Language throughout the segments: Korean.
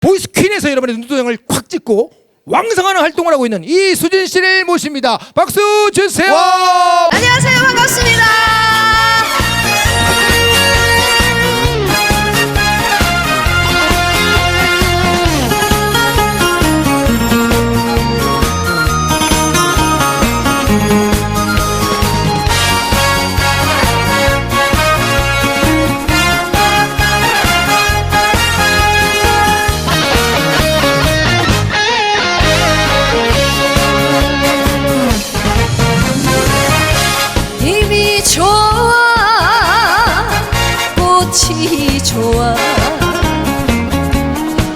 보이스 퀸에서 여러분의 눈도장을 콱 찍고 왕성하는 활동을 하고 있는 이수진 씨를 모십니다. 박수 주세요. 좋아.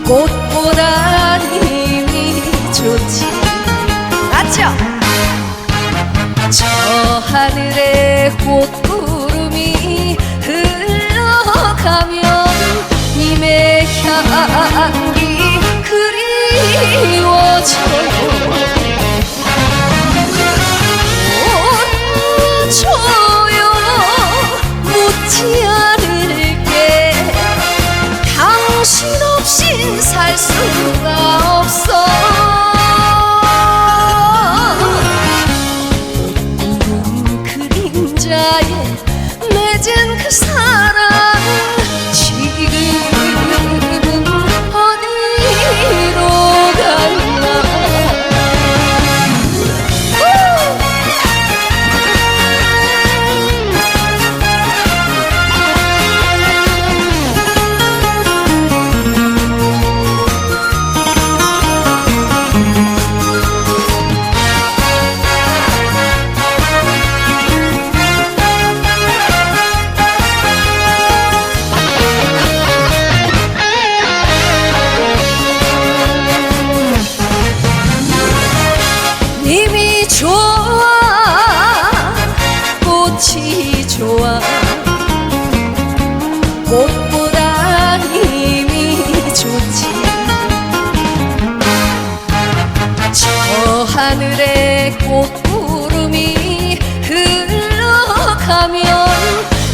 꽃보다 이미 좋지. 맞죠? 저 하늘에 꽃구름이 흘러가면 님의 향기 그리워져 맺은 그 사랑 하늘의 꽃구름이 흘러가면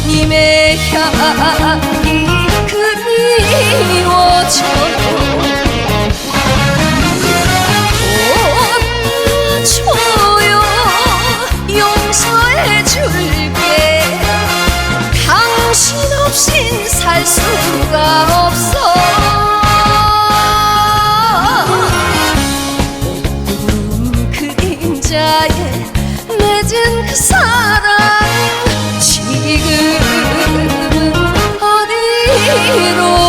님의 향이 그리워져요. 줘요 용서해 줄게. 당신 없인 살 수가 없어. 혼자의 맺은 그 사랑. 지금 어디로